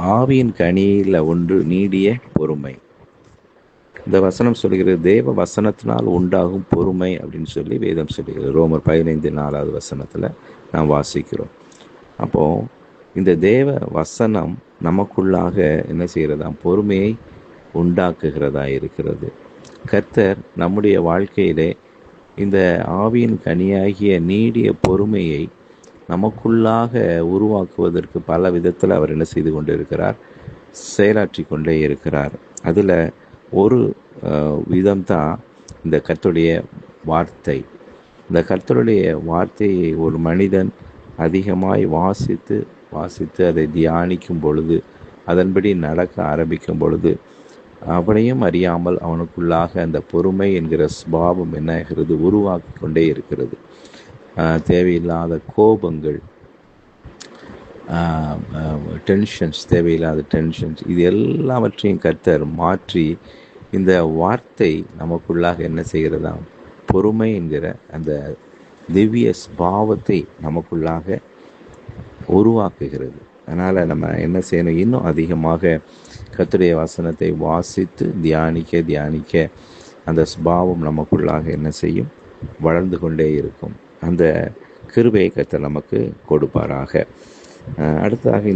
ஆவியின் கனியில் ஒன்று நீடிய பொறுமை. இந்த வசனம் சொல்கிறது தேவ வசனத்தினால் உண்டாகும் பொறுமை அப்படின்னு சொல்லி வேதம் சொல்லுகிறது. ரோமர் பதினைந்து நாலாவது வசனத்தில் நாம் வாசிக்கிறோம். அப்போ இந்த தேவ வசனம் நமக்குள்ளாக என்ன செய்கிறதா பொறுமையை உண்டாக்குகிறதா இருக்கிறது. கர்த்தர் நம்முடைய வாழ்க்கையிலே இந்த ஆவியின் கனியாகிய நீடிய பொறுமையை நமக்குள்ளாக உருவாக்குவதற்கு பல விதத்தில் அவர் என்ன செய்து கொண்டு இருக்கிறார் செயலாற்றி கொண்டே இருக்கிறார். அதில் ஒரு விதம்தான் இந்த கர்த்தருடைய வார்த்தை. இந்த கர்த்தருடைய வார்த்தையை ஒரு மனிதன் அதிகமாய் வாசித்து வாசித்து அதை தியானிக்கும் பொழுது அதன்படி நடக்க ஆரம்பிக்கும் பொழுது அவனையும் அறியாமல் அவனுக்குள்ளாக அந்த பொறுமை என்கிற சுபாவம் என்ன ஆகிறது? உருவாக்கி கொண்டே இருக்கிறது. தேவையில்லாத கோபங்கள் டென்ஷன்ஸ் தேவையில்லாத டென்ஷன்ஸ் இது எல்லாவற்றையும் கர்த்தர் மாற்றி இந்த வார்த்தை நமக்குள்ளாக என்ன செய்கிறதா? பொறுமை என்கிற அந்த திவ்ய ஸ்பாவத்தை நமக்குள்ளாக உருவாக்குகிறது. அதனால் நம்ம என்ன செய்யணும்? இன்னும் அதிகமாக கத்துடைய வசனத்தை வாசித்து தியானிக்க தியானிக்க அந்த ஸ்பாவம் நமக்குள்ளாக என்ன செய்யும்? வளர்ந்து கொண்டே இருக்கும். அந்த கிருபையை கத்த நமக்கு கொடுப்பாராக. அடுத்ததாக